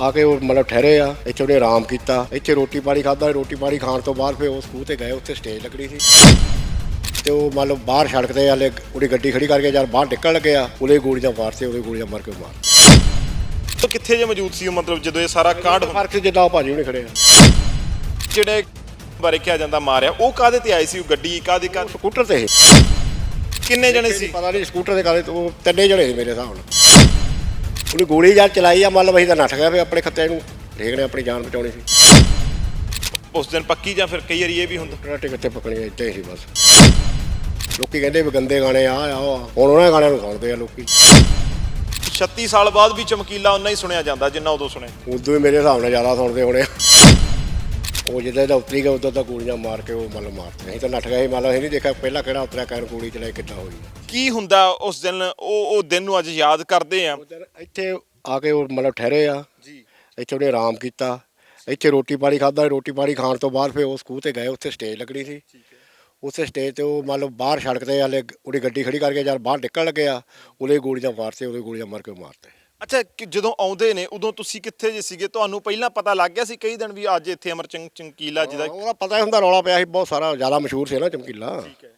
ਆ ਕੇ ਉਹ ਮਤਲਬ ਠਹਿਰੇ ਆ ਇੱਥੇ ਉਹਨੇ ਆਰਾਮ ਕੀਤਾ। ਇੱਥੇ ਰੋਟੀ ਪਾਣੀ ਖਾਦਾ ਰੋਟੀ ਪਾਣੀ ਖਾਣ ਤੋਂ ਬਾਅਦ ਫਿਰ ਉਸ ਖੂਹ ਤੇ ਗਏ ਉੱਥੇ ਸਟੇਜ ਲੱਗਣੀ ਸੀ। ਤੇ ਉਹ ਮਤਲਬ ਬਾਹਰ ਸੜਕ ਤੇ ਹਲੇ ਉਹਦੀ ਗੱਡੀ ਖੜੀ ਕਰਕੇ ਜਦ ਬਾਹਰ ਨਿਕਲ ਲੱਗਿਆ ਉਹਦੇ ਗੋਲੀਆਂ ਮਾਰਤੇ ਉਹਦੇ ਗੋਲੀਆਂ ਮਾਰ ਕੇ ਮਾਰ। ਉਹ ਕਿੱਥੇ ਜੇ ਮੌਜੂਦ ਸੀ ਉਹ ਮਤਲਬ ਜਦੋਂ ਇਹ ਸਾਰਾ ਕਾਂਡ ਹੋਇਆ? ਫ਼ਰਕ ਸੀ ਜਿੱਦਾਂ ਉਹ ਭਾਜੀ ਉਹਨੇ ਖੜੇ ਆ। ਜਿਹੜੇ ਬਾਰੇ ਕਿਹਾ ਜਾਂਦਾ ਮਾਰਿਆ ਉਹ ਕਾਦੇ ਤੇ ਆਈ ਸੀ ਉਹ ਗੱਡੀ ਕਾਦੇ ਕਾ ਸਕੂਟਰ ਤੇ ਸੀ। ਕਿੰਨੇ ਜਣੇ ਸੀ? ਪਤਾ ਨਹੀਂ ਸਕੂਟਰ ਦੇ ਕਾਲੇ ਉਹ ਤਿੰਨੇ ਜਣੇ ਸੀ ਮੇਰੇ ਹਿਸਾਬ ਨਾਲ। ਉਹਨੇ ਗੋਲੀ ਜਦ ਚਲਾਈ ਆ ਮਤਲਬ ਅਸੀਂ ਤਾਂ ਨੱਠ ਗਏ ਫੇ ਆਪਣੇ ਖੱਤੇ ਨੂੰ। ਦੇਖਣੇ ਆਪਣੀ ਜਾਨ ਬਚਾਉਣੀ ਸੀ। ਉਸ ਦਿਨ ਪੱਕੀ ਜਾਂ ਫਿਰ ਕਈ ਵਾਰੀ ਇਹ ਵੀ ਹੁੰਦਾ? ਟਰਾਟੇ ਕਿੱਥੇ ਪਕਣੀ ਇੱਦਾਂ ਹੀ ਸੀ ਬਸ। ਲੋਕੀ ਕਹਿੰਦੇ ਵੀ ਗੰਦੇ ਗਾਣੇ ਆ ਆ। ਹੁਣ ਉਹਨਾਂ ਗਾਣਿਆਂ ਨੂੰ ਸੁਣਦੇ ਆ ਲੋਕੀ। 36 ਸਾਲ ਬਾਅਦ ਵੀ ਚਮਕੀਲਾ ਉਨਾ ਹੀ ਸੁਣਿਆ ਜਾਂਦਾ ਜਿੰਨਾ ਉਦੋਂ ਸੁਣਿਆ। ਉਦੋਂ ਹੀ ਮੇਰੇ ਹਿਸਾਬ ਨਾਲ ਜ਼ਿਆਦਾ ਸੁਣਦੇ ਹੋਣੇ ਆ। ਉਹ ਜਿੱਦਾਂ ਦਾ ਉਤਰੀ ਗਿਆ ਉਦੋਂ ਤਾਂ ਗੋਲੀਆਂ ਮਾਰ ਕੇ ਉਹ ਮਤਲਬ ਮਾਰਤੇ ਅਸੀਂ ਤਾਂ ਨੱਠ ਗਏ ਸੀ ਮਤਲਬ ਅਸੀਂ ਨਹੀਂ ਦੇਖਿਆ ਪਹਿਲਾਂ ਕਿਹੜਾ ਉਤਰਿਆ ਕਹਿਣ ਗੋਲੀ ਚਲਾਈ ਕਿੱਦਾਂ ਹੋਈ। ਕੀ ਹੁੰਦਾ ਉਸ ਦਿਨ? ਉਹ ਉਹ ਦਿਨ ਨੂੰ ਅੱਜ ਯਾਦ ਕਰਦੇ ਆ। ਉਧਰ ਇੱਥੇ ਆ ਕੇ ਉਹ ਮਤਲਬ ਠਹਿਰੇ ਆ। ਜੀ। ਇੱਥੇ ਉਹਨੇ ਆਰਾਮ ਕੀਤਾ। ਇੱਥੇ ਰੋਟੀ ਪਾਣੀ ਖਾਦਾ ਰੋਟੀ ਪਾਣੀ ਖਾਣ ਤੋਂ ਬਾਅਦ ਫਿਰ ਉਸ ਖੂਹ ਤੇ ਗਏ। ਉੱਥੇ ਸਟੇਜ ਲੱਗਣੀ ਸੀ। ਉੱਥੇ ਸਟੇਜ ਤੇ ਉਹ ਮਤਲਬ ਬਾਹਰ ਸੜਕ ਤੇ ਹਲੇ ਉਹਦੀ ਗੱਡੀ ਖੜੀ ਕਰਕੇ ਜਦ ਬਾਹਰ ਨਿਕਲ ਲੱਗਿਆ ਉਹਦੇ ਗੋਲੀਆਂ ਮਾਰਤੇ ਉਹਦੇ ਗੋਲੀਆਂ ਮਾਰ ਕੇ ਮਾਰਤੇ। ਅੱਛਾ ਕਿ ਜਦੋਂ ਆਉਂਦੇ ਨੇ ਉਦੋਂ ਤੁਸੀਂ ਕਿੱਥੇ ਜੇ ਸੀਗੇ? ਤੁਹਾਨੂੰ ਪਹਿਲਾਂ ਪਤਾ ਲੱਗ ਗਿਆ ਸੀ ਕਈ ਦਿਨ ਵੀ ਅੱਜ ਇੱਥੇ ਅਮਰ ਚੰਗ ਚੰਕੀਲਾ ਜਿਹਦਾ ਉਹਦਾ ਪਤਾ ਹੀ ਹੁੰਦਾ ਰੌਲਾ ਪਿਆ ਸੀ। ਬਹੁਤ ਸਾਰਾ ਜ਼ਿਆਦਾ ਮਸ਼ਹੂਰ ਸੀ ਨਾ ਚਮਕੀਲਾ।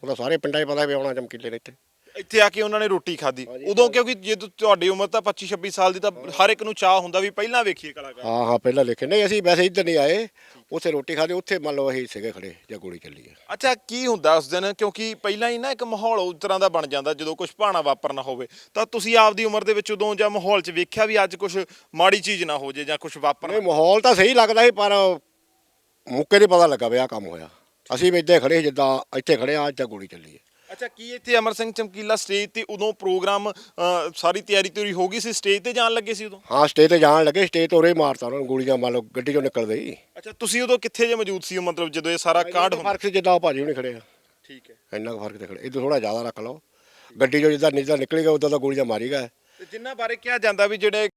ਉਹਦਾ ਸਾਰੇ ਪਿੰਡਾਂ 'ਚ ਪਤਾ ਵੀ ਆਉਣਾ ਚਮਕੀਲੇ ਨੇ ਇੱਥੇ। ਇੱਥੇ ਆ ਕੇ ਉਹਨਾਂ ਨੇ ਰੋਟੀ ਖਾਧੀ। ਉਦੋਂ ਕਿਉਂਕਿ ਜੇ ਤੁਹਾਡੀ ਉਮਰ ਤਾਂ 25 26 ਸਾਲ ਦੀ ਤਾਂ ਹਰ ਇੱਕ ਨੂੰ ਚਾਹ ਹੁੰਦਾ ਵੀ ਪਹਿਲਾਂ ਵੇਖੀਏ ਕਲਾਕਾਰ। ਹਾਂ ਹਾਂ ਪਹਿਲਾਂ ਲਿਖੇ ਨਹੀਂ ਅਸੀਂ ਵੈਸੇ ਇੱਧਰ ਨਹੀਂ ਆਏ। ਉੱਥੇ ਰੋਟੀ ਖਾਦੇ ਉੱਥੇ ਮੰਨ ਲਓ ਅਸੀਂ ਸੀਗੇ ਖੜੇ ਜਾਂ ਗੋਲੀ ਚੱਲੀ ਹੈ ਅੱਛਾ ਕੀ ਹੁੰਦਾ ਉਸ ਦਿਨ? ਕਿਉਂਕਿ ਪਹਿਲਾਂ ਹੀ ਨਾ ਇੱਕ ਮਾਹੌਲ ਉਸ ਤਰ੍ਹਾਂ ਦਾ ਬਣ ਜਾਂਦਾ ਜਦੋਂ ਕੁਝ ਭਾਣਾ ਵਾਪਰਨਾ ਹੋਵੇ। ਤਾਂ ਤੁਸੀਂ ਆਪਦੀ ਉਮਰ ਦੇ ਵਿੱਚ ਉਦੋਂ ਜਾਂ ਮਾਹੌਲ 'ਚ ਵੇਖਿਆ ਵੀ ਅੱਜ ਕੁਝ ਮਾੜੀ ਚੀਜ਼ ਨਾ ਹੋ ਜੇ ਜਾਂ ਕੁਝ ਵਾਪਰਨਾ ਨਹੀਂ ਮਾਹੌਲ ਤਾਂ ਸਹੀ ਲੱਗਦਾ ਸੀ ਪਰ ਮੁੱਕੇ ਦੇ ਪਤਾ ਲੱਗਾ ਵੀ ਆਹ ਕੰਮ ਹੋਇਆ। ਅਸੀਂ ਵੀ ਇੱਥੇ ਖੜੇ ਸੀ ਜਿੱਦਾਂ ਇੱਥੇ ਖੜੇ ਆ ਅੱਜ ਤਾਂ ਗੋਲੀ ਚੱਲੀ ਹੈ ਅੱਛਾ ਕੀ ਇੱਥੇ ਅਮਰ ਸਿੰਘ ਚਮਕੀਲਾ ਸਟੇਜ ਤੇ ਉਦੋਂ ਪ੍ਰੋਗਰਾਮ ਅ, ਸਾਰੀ ਤਿਆਰੀ ਤਿਉਰੀ ਹੋ ਗਈ ਸੀ? ਸਟੇਜ ਤੇ ਜਾਣ ਲੱਗੇ ਸੀ ਉਦੋਂ? ਹਾਂ ਸਟੇਜ ਤੇ ਜਾਣ ਲੱਗੇ ਸਟੇਜ ਤੋਂ ਉਰੇ ਮਾਰਤਾ ਉਹਨਾਂ ਨੂੰ ਗੋਲੀਆਂ ਮੰਨ ਲਓ ਗੱਡੀ ਚੋਂ ਨਿਕਲਦੇ ਹੀ। ਅੱਛਾ ਤੁਸੀਂ ਉਦੋਂ ਕਿੱਥੇ ਜੇ ਮੌਜੂਦ ਸੀ ਮਤਲਬ ਜਦੋਂ ਇਹ ਸਾਰਾ ਕਾਂਡ ਹੁੰਦਾ? ਫ਼ਰਕ ਜਿੱਦਾਂ ਭਾਜੀ ਉਹਨੇ ਖੜੇ ਆ। ਠੀਕ ਹੈ। ਇੰਨਾ ਕੁ ਫ਼ਰਕ ਤੇ ਖੜੇ ਇਹ ਥੋੜਾ ਜ਼ਿਆਦਾ ਰੱਖ ਲਓ। ਗੱਡੀ ਚੋਂ ਜਿੱਦਾਂ ਨਿਕਲ ਨਿਕਲੀ ਗਿਆ ਉਦੋਂ ਤਾਂ ਗੋਲੀਆਂ ਮਾਰੀ ਗਏ। ਤੇ ਜਿਨ੍ਹਾਂ ਬਾਰੇ ਕਿਹਾ ਜਾਂਦਾ ਵੀ ਜਿਹੜੇ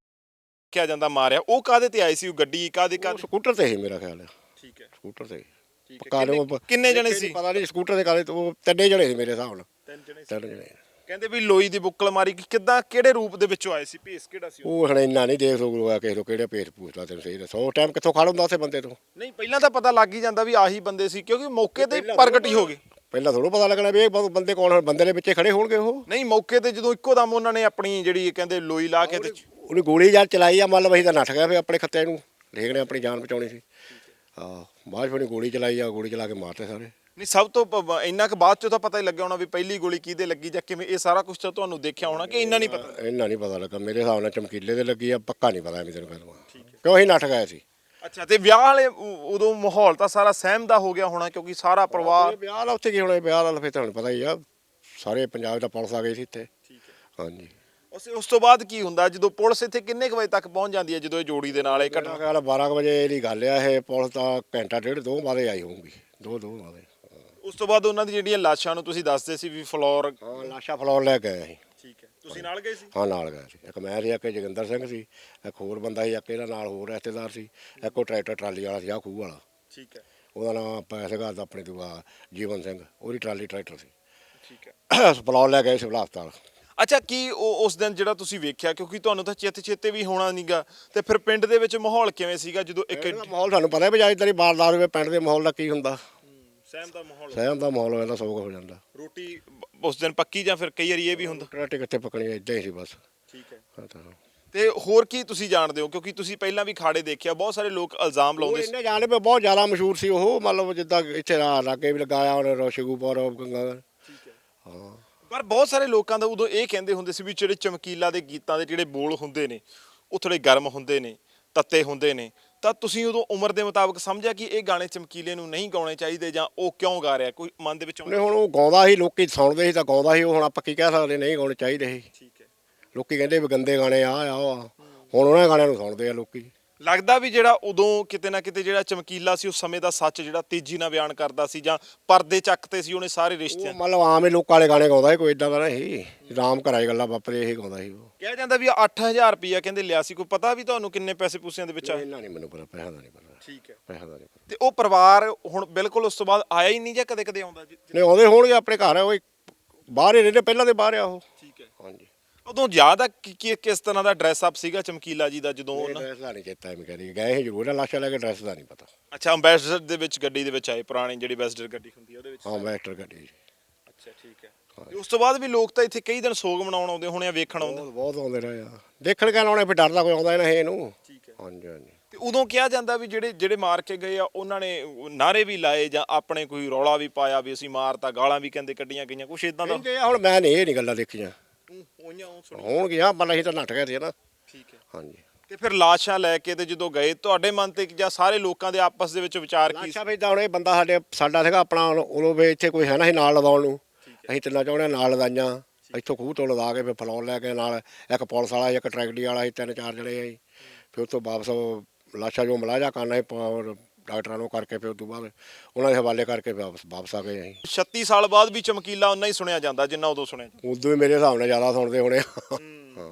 ਕਿਹਾ ਜਾਂਦਾ ਮਾਰਿਆ ਉਹ ਕਾਦੇ ਤੇ ਆਏ ਸੀ ਉਹ ਗੱਡੀ ਕਾਦੇ ਉਹ ਕਾ ਸਕੂਟਰ ਤੇ ਸੀ ਮੇਰਾ ਖਿਆਲ ਹੈ ਠੀਕ ਹੈ। ਸਕੂਟਰ ਤੇ ਠੀਕ ਪੱਕਾ ਨੇ ਕਿੰਨੇ- ਜਣੇ ਸੀ? ਪਤਾ ਨਹੀਂ ਸਕੂਟਰ ਦੇ ਕਾਲੇ ਉਹ ਤਿੰਨੇ ਜਣੇ ਸੀ ਮੇਰੇ ਹਿਸਾਬ ਨਾਲ। ਤਿੰਨ ਜਣੇ ਸੀ। ਤਿੰਨ ਜਣੇ। ਕਹਿੰਦੇ ਵੀ ਲੋਈ ਦੀ ਬੁੱਕਲ ਮਾਰੀ ਕਿ ਕਿੱਦਾਂ ਕਿਹੜੇ ਰੂਪ ਦੇ ਵਿੱਚੋਂ ਆਏ ਸੀ? ਭੇਸ ਕਿਹੜਾ ਸੀ ਉਹ? ਹਣ ਇੰਨਾ ਨਹੀਂ ਦੇਖ ਸਕੂਗਾ ਕਿਸੇ ਤੋਂ ਕਿਹੜੇ ਭੇਸ ਪੁੱਛਦਾ ਤੈਨੂੰ ਸਹੀ ਦੱਸੋ। ਟਾਈਮ ਕਿੱਥੋਂ ਖੜ ਹੁੰਦਾ ਉੱਥੇ ਬੰਦੇ ਤੋਂ? ਨਹੀਂ ਪਹਿਲਾਂ ਤਾਂ ਪਤਾ ਲੱਗ ਹੀ ਜਾਂਦਾ ਵੀ ਆਹੀ ਬੰਦੇ ਸੀ ਕਿਉਂਕਿ ਮੌਕੇ ਤੇ ਪ੍ਰਗਟ ਹੀ ਹੋ ਗਏ। ਪਹਿਲਾਂ ਥੋੜਾ ਪਤਾ ਲੱਗਣਾ ਵੀ ਇਹ ਬੰਦੇ ਕੌਣ ਹਨ ਬੰਦੇ ਦੇ ਵਿੱਚੇ ਖੜੇ ਹੋਣਗੇ ਉਹ। ਨਹੀਂ ਮੌਕੇ ਤੇ ਜਦੋਂ ਇੱਕੋ ਦਮ ਉਹਨਾਂ ਨੇ ਆਪਣੀ ਜਿਹੜੀ ਕਹਿੰਦੇ ਲੋਈ ਲਾ ਕੇ ਤੇ ਉਹਨੇ ਗੋਲੀ ਜਦ ਚਲਾਈ ਆ ਮਤਲਬ ਅਸੀਂ ਤਾਂ ਨੱਠ ਗਏ ਫੇ ਆਪਣੇ ਖੱਤੇ ਨੂੰ। ਦੇਖਣੇ ਆਪਣੀ ਜਾਨ ਬਚਾਉਣੀ ਸੀ। ਹਾਂ ਬਾਅਦ 'ਚ ਉਹਨੇ ਗੋਲੀ ਚਲਾਈ ਆ ਗੋਲੀ ਚਲਾ ਕੇ ਮਾਰਤੇ ਸਾਰੇ। ਨਹੀਂ ਸਭ ਤੋਂ ਪ- ਇੰਨਾ ਕੁ ਬਾਅਦ ਚੋਂ ਤਾਂ ਪਤਾ ਹੀ ਲੱਗਿਆ ਹੋਣਾ ਵੀ ਪਹਿਲੀ ਗੋਲੀ ਕਿਹਦੇ ਲੱਗੀ ਜਾਂ ਕਿਵੇਂ ਇਹ ਸਾਰਾ ਕੁਝ ਤਾਂ ਤੁਹਾਨੂੰ ਦੇਖਿਆ ਹੋਣਾ ਕਿ ਇੰਨਾ ਨਹੀਂ ਪਤਾ? ਇੰਨਾ ਨਹੀਂ ਪਤਾ ਲੱਗਾ। ਮੇਰੇ ਹਿਸਾਬ ਨਾਲ ਚਮਕੀਲੇ ਦੇ ਲੱਗੀ ਆ ਪੱਕਾ ਨਹੀਂ ਪਤਾ ਐਵੇਂ ਤੈਨੂੰ ਕਹਿੰਦਾ ਕਿਉਂ ਅਸੀਂ ਨੱਠ ਗਏ ਸੀ? ਅੱਛਾ ਤੇ ਵਿਆਹ ਵਾਲੇ ਉ- ਉਦੋਂ ਮਾਹੌਲ ਤਾਂ ਸਾਰਾ ਸਹਿਮ ਦਾ ਹੋ ਗਿਆ ਹੋਣਾ ਕਿਉਂਕਿ ਸਾਰਾ ਪਰਿਵਾਰ ਵਿਆਹ ਦਾ ਉੱਥੇ ਕੀ ਹੋਣਾ? ਵਿਆਹ ਦਾ ਫਿਰ ਤੁਹਾਨੂੰ ਪਤਾ ਹੀ ਆ। ਸਾਰੇ ਪੰਜਾਬ ਦਾ ਪੁਲਿਸ ਆ ਗਈ ਸੀ ਇੱਥੇ। ਠੀਕ ਹੈ। ਹਾਂਜੀ। ਉਸ ਉਸ ਤੋਂ ਬਾਅਦ ਕੀ ਹੁੰਦਾ? ਜਦੋਂ ਪੁਲਿਸ ਇੱਥੇ ਕਿੰਨੇ ਕੁ ਵਜੇ ਤੱਕ ਪਹੁੰਚ ਜਾਂਦੀ ਹੈ ਜਦੋਂ ਇਹ ਜੋੜੀ ਦੇ ਨਾਲ ਇਹ ਮੇਰਾ ਘਟਨਾ ਖਿਆਲ ਆ 12 ਕੁ ਵਜੇ ਦੀ ਗੱਲ ਆ ਇਹ ਪੁਲਿਸ ਤਾਂ ਘੰਟਾ ਡੇਢ ਦੋ ਬਾਅਦੇ ਆਈ ਹੋਊਗੀ। ਦੋ ਦੋ ਬਾਅਦੇ ਉਸ ਤੋਂ ਬਾਅਦ ਉਹਨਾਂ ਦੀ ਜਿਹੜੀਆਂ ਲਾਸ਼ਾਂ ਨੂੰ ਤੁਸੀਂ ਦੱਸਦੇ ਸੀ ਵੀ ਫਲੋਰ ਹਾਂ ਲਾਸ਼ਾ ਫਲੋਰ ਲੈ ਕੇ ਆਏ ਅਸੀਂ ਠੀਕ ਹੈ। ਤੁਸੀਂ ਨਾਲ ਗਏ ਸੀ? ਹਾਂ ਨਾਲ ਗਏ ਸੀ। ਇੱਕ ਮੈਂ ਸੀ ਇੱਕ ਜੋਗਿੰਦਰ ਸਿੰਘ ਸੀ। ਇੱਕ ਹੋਰ ਬੰਦਾ ਸੀ ਇੱਕ ਇਹਦਾ ਨਾਲ ਹੋਰ ਰਿਸ਼ਤੇਦਾਰ ਸੀ। ਇੱਕ ਟਰੈਕਟਰ ਟਰਾਲੀ ਵਾਲਾ ਸੀ ਆ ਖੂਹ ਵਾਲਾ। ਠੀਕ ਹੈ। ਉਹਦਾ ਨਾਮ ਪੈਸੇ ਦਾ ਆਪਣੇ ਦੂਆ ਜੀਵਨ ਸਿੰਘ ਉਹਦੀ ਟਰਾਲੀ ਟਰੈਕਟਰ ਸੀ। ਠੀਕ ਹੈ। ਫਲੋਰ ਲੈ ਗਏ ਸਿਵਲ ਹਸਪਤਾਲ। ਅੱਛਾ ਕੀ ਉਹ ਉਸ ਦਿਨ ਜਿਹੜਾ ਤੁਸੀਂ ਵੇਖਿਆ ਕਿਉਂਕਿ ਤੁਹਾਨੂੰ ਤਾਂ ਚਿੱਤ ਚੇਤੇ ਵੀ ਹੋਣਾ ਨਹੀਂਗਾ ਤੇ ਫਿਰ ਪਿੰਡ ਦੇ ਵਿੱਚ ਮਾਹੌਲ ਕਿਵੇਂ ਸੀਗਾ ਜਦੋਂ ਇੱਕ ਇਹਦਾ ਮਾਹੌਲ ਤੁਹਾਨੂੰ ਪਤਾ ਵੀ ਜਾਇਦਾਰੀ ਬਾਰਦਾਰ ਹੋਵੇ ਪਿੰਡ ਦੇ ਮਾਹੌਲ ਦਾ ਕੀ ਹੁੰਦਾ। ਸਹਿਮ ਦਾ ਮਾਹੌਲ ਸਹਿਮ ਦਾ ਮਾਹੌਲ ਹੋ ਜਾਂਦਾ। ਹੋ ਰੋਟੀ ਉਸ ਦਿਨ ਪੱਕੀ ਜਾਂ ਫਿਰ ਕਈ ਵਾਰੀ ਇਹ ਵੀ ਹੁੰਦਾ? ਟਰਾਟੇ ਕਿੱਥੇ ਪਕਣੀ ਇਦਾਂ ਹੀ ਸੀ ਬਸ। ਠੀਕ ਹੈ। ਹਾਂ ਤਾਂ। ਤੇ ਹੋਰ ਕੀ ਤੁਸੀਂ ਜਾਣਦੇ ਹੋ? ਕਿਉਂਕਿ ਤੁਸੀਂ ਪਹਿਲਾਂ ਵੀ ਖਾੜੇ ਦੇਖਿਆ ਬਹੁਤ ਸਾਰੇ ਲੋਕ ਇਲਜ਼ਾਮ ਉਹ ਲਾਉਂਦੇ ਸੀ ਇੰਨੇ ਜਾਣੇ ਪੇ ਬਹੁਤ ਜ਼ਿਆਦਾ ਮਸ਼ਹੂਰ ਸੀ ਉਹ ਮਤਲਬ ਜਿੱਦਾਂ ਇੱਥੇ ਰਾ ਲਾਗੇ ਵੀ ਲਗਾਇਆ ਉਹਨੇ ਰੋਸ਼ਗੂਪੁਰ ਗੰਗਾ। ਠੀਕ ਹੈ। ਹਾਂ। ਪਰ ਬਹੁਤ ਸਾਰੇ ਲੋਕਾਂ ਦਾ ਉਦੋਂ ਇਹ ਕਹਿੰਦੇ ਹੁੰਦੇ ਸੀ ਵੀ ਜਿਹੜੇ ਚਮਕੀਲਾ ਦੇ ਗੀਤਾਂ ਦੇ ਜਿਹੜੇ ਬੋਲ ਹੁੰਦੇ ਨੇ ਉਹ ਥੋੜੇ ਗਰਮ ਹੁੰਦੇ ਨੇ ਤੱਤੇ ਹੁੰਦੇ ਨੇ। ਤਾਂ ਤੁਸੀਂ ਉਦੋਂ ਉਮਰ ਦੇ ਮੁਤਾਬਕ ਸਮਝਿਆ ਕਿ ਇਹ ਗਾਣੇ ਚਮਕੀਲੇ ਨੂੰ ਨਹੀਂ ਗਾਉਣੇ ਚਾਹੀਦੇ ਜਾਂ ਉਹ ਕਿਉਂ ਗਾ ਰਿਹਾ? ਕੋਈ ਮਨ ਦੇ ਵਿੱਚ ਆਉਂਦਾ ਹੁਣ ਉਹ ਗਾਉਂਦਾ ਸੀ ਲੋਕੀ ਸੁਣਦੇ ਸੀ ਤਾਂ ਗਾਉਂਦਾ ਸੀ ਉਹ ਹੁਣ ਆਪਾਂ ਕੀ ਕਹਿ ਸਕਦੇ ਨਹੀਂ ਗਾਉਣੇ ਚਾਹੀਦੇ ਸੀ। ਠੀਕ ਹੈ। ਲੋਕੀ ਕਹਿੰਦੇ ਵੀ ਗੰਦੇ ਗਾਣੇ ਆ ਆ ਉਹ ਆ। ਹੁਣ ਉਹਨਾਂ ਗਾਣਿਆਂ ਨੂੰ ਸੁਣਦੇ ਆ ਲੋਕੀ। ਲੱਗਦਾ ਵੀ ਜਿਹੜਾ ਉਦੋਂ ਕਿਤੇ ਨਾ ਕਿਤੇ ਜਿਹੜਾ ਚਮਕੀਲਾ ਸੀ ਉਸ ਸਮੇਂ ਦਾ ਸੱਚ ਜਿਹੜਾ ਤੇਜ਼ੀ ਨਾਲ ਬਿਆਨ ਕਰਦਾ ਸੀ ਜਾਂ ਪਰਦੇ ਚੱਕਦੇ ਸੀ ਉਹਨੇ ਸਾਰੇ ਉਹ ਰਿਸ਼ਤਿਆਂ ਮਤਲਬ ਆਮ ਹੀ ਲੋਕਾਂ ਵਾਲੇ ਗਾਣੇ ਗਾਉਂਦਾ ਸੀ ਕੋਈ ਇਦਾਂ ਦਾ ਨਹੀਂ ਰਾਮ ਘਰਾਈ ਗੱਲਾਂ ਵਾਪਰੇ ਇਹ ਗਾਉਂਦਾ ਸੀ ਉਹ। ਕਿਹਾ ਜਾਂਦਾ ਵੀ 8000 ਰੁਪਇਆ ਕਹਿੰਦੇ ਲਿਆ ਸੀ ਕੋਈ ਪਤਾ ਵੀ ਤੁਹਾਨੂੰ ਕਿੰਨੇ ਪੈਸੇ ਪੂਸਿਆਂ ਦੇ ਵਿੱਚ ਇਹਨਾਂ ਨਹੀਂ ਮੈਨੂੰ ਪਤਾ ਪੈਸਾ ਦਾ ਨਹੀਂ ਪਤਾ। ਠੀਕ ਹੈ। ਪੈਸਾ ਦਾ ਨਹੀਂ ਪਤਾ। ਤੇ ਉਹ ਪਰਿਵਾਰ ਹੁਣ ਬਿਲਕੁਲ ਉਸ ਤੋਂ ਬਾਅਦ ਆਇਆ ਹੀ ਨਹੀਂ ਜਾਂ ਕਦੇ ਕਦੇ ਆਉਂਦਾ? ਜੀ ਨਹੀਂ ਆਉਂਦੇ ਹੋਣਗੇ ਆਪਣੇ ਘਰ ਉਹ ਬਾਹਰ ਹੀ ਰਹਿੰਦੇ ਪਹਿਲਾਂ ਦੇ ਬਾਹਰ ਆ ਉਹ। ਠੀਕ ਹੈ। ਹਾਂਜੀ। ਉਦੋਂ ਯਾਦ ਆ ਕਿ ਕਿ ਕਿਸ ਤਰ੍ਹਾਂ ਦਾ ਡਰੈਸ ਅਪ ਸੀਗਾ ਚਮਕੀਲਾ ਜੀ ਦਾ ਜਦੋਂ ਇਹ ਉਹਨਾਂ ਡਰੈਸ ਦਾ ਨਹੀਂ ਚੇਤਾ ਐਵੇਂ ਕਰੀ ਗਏ ਸੀ ਜ਼ਰੂਰ ਆ ਲਾਸ਼ਾ ਲੈ ਕੇ ਡਰੈਸ ਦਾ ਨਹੀਂ ਪਤਾ। ਅੱਛਾ ਅੰਬੈਸਡਰ ਦੇ ਵਿੱਚ ਗੱਡੀ ਦੇ ਵਿੱਚ ਆਏ ਪੁਰਾਣੀ ਜਿਹੜੀ ਅੰਬੈਸਡਰ ਗੱਡੀ ਹੁੰਦੀ ਹੈ ਉਹਦੇ ਵਿੱਚ ਹਾਂ ਮੈਸਟਰ ਗੱਡੀ ਅੱਛਾ ਠੀਕ ਹੈ। ਤੇ ਉਸ ਤੋਂ ਬਾਅਦ ਵੀ ਲੋਕ ਤਾਂ ਇੱਥੇ ਕਈ ਦਿਨ ਸੋਗ ਮਨਾਉਣ ਆਉਂਦੇ ਹੋਣੇ ਆ ਵੇਖਣ ਆਉਂਦੇ ਬਹੁਤ ਬਹੁਤ ਆਉਂਦੇ ਰਹੇ ਆ। ਦੇਖਣ ਕਹਿਣ ਆਉਣੇ ਫਿਰ ਡਰਦਾ ਕੋਈ ਆਉਂਦਾ ਹੀ ਨਾ ਇਹਨੂੰ। ਠੀਕ ਹੈ। ਹਾਂਜੀ ਹਾਂਜੀ। ਤੇ ਉਦੋਂ ਕਿਹਾ ਜਾਂਦਾ ਵੀ ਜਿਹੜੇ ਜਿਹੜੇ ਮਾਰ ਕੇ ਗਏ ਆ ਉਹਨਾਂ ਨੇ ਨਾਰੇ ਵੀ ਲਾਏ ਜਾਂ ਆਪਣੇ ਕੋਈ ਰੌਲਾ ਵੀ ਪਾਇਆ ਵੀ ਅਸੀਂ ਮਾਰਤਾ ਗਾਲਾਂ ਵੀ ਕਹਿੰਦੇ ਕੱਢੀਆਂ ਗਈਆਂ ਕੁਛ ਇਦਾਂ ਦਾ? ਕਹਿੰਦੇ ਆ ਹੁਣ ਮੈਂ ਨਹੀਂ ਇਹ ਨਹੀਂ ਗੱਲਾਂ ਦੇਖੀਆਂ। ਹੋਈਆਂ ਉਹ ਸੁਣੀ। ਪਰ ਅਸੀਂ ਤਾਂ ਨੱਟ ਗਏ ਸੀ ਨਾ। ਠੀਕ ਹੈ। ਹਾਂਜੀ। ਤੇ ਫਿਰ ਲਾਸ਼ਾਂ ਲੈ ਕੇ ਤੇ ਜਦੋਂ ਗਏ ਤੁਹਾਡੇ ਮਨ ਤੇ ਜਾਂ ਸਾਰੇ ਲੋਕਾਂ ਦੇ ਆਪਸ ਦੇ ਵਿੱਚ ਵਿਚਾਰ ਕੀ ਲਾਸ਼ਾ ਵੀ ਤਾਂ ਹੁਣ ਇਹ ਬੰਦਾ ਸਾਡੇ ਸਾਡਾ ਸੀਗਾ ਆਪਣਾ ਉਦੋਂ ਵੀ ਇੱਥੇ ਕੋਈ ਹੈ ਨਾ ਸੀ ਨਾਲ ਲਵਾਉਣ ਨੂੰ। ਅਸੀਂ ਤਿੰਨਾਂ ਚਾਹੁੰਦੇ ਨਾਲ ਲਦਾਈਆਂ ਇੱਥੋਂ ਖੂਹ ਤੋਂ ਲਦਾ ਕੇ ਫਿਰ ਫਲਾਉਣ ਲੈ ਕੇ ਨਾਲ ਇੱਕ ਪੁਲਿਸ ਵਾਲਾ ਇੱਕ ਟਰੈਕਟਰੀ ਵਾਲਾ ਸੀ ਤਿੰਨ ਚਾਰ ਜਣੇ ਆਈ ਫਿਰ ਤੋਂ ਵਾਪਸ ਉਹ ਲਾਸ਼ਾ ਜੋ ਮਲਾਜਾ ਕਰਨਾ ਸੀ ਪ- ਡਾਕਟਰਾਂ ਨੂੰ ਕਰਕੇ ਫਿਰ ਉਸ ਤੋਂ ਬਾਅਦ ਉਹਨਾਂ ਦੇ ਹਵਾਲੇ ਕਰਕੇ ਵਾਪਸ ਵਾਪਸ ਆ ਗਏ ਅਸੀਂ 36 ਸਾਲ ਬਾਅਦ ਵੀ ਚਮਕੀਲਾ ਉਨਾ ਹੀ ਸੁਣਿਆ ਜਾਂਦਾ ਜਿੰਨਾ ਉਦੋਂ ਸੁਣਿਆ ਜਾਂਦਾ। ਉਦੋਂ ਵੀ ਮੇਰੇ ਹਿਸਾਬ ਨਾਲ ਜ਼ਿਆਦਾ ਸੁਣਦੇ ਹੋਣੇ ਆ। ਹਾਂ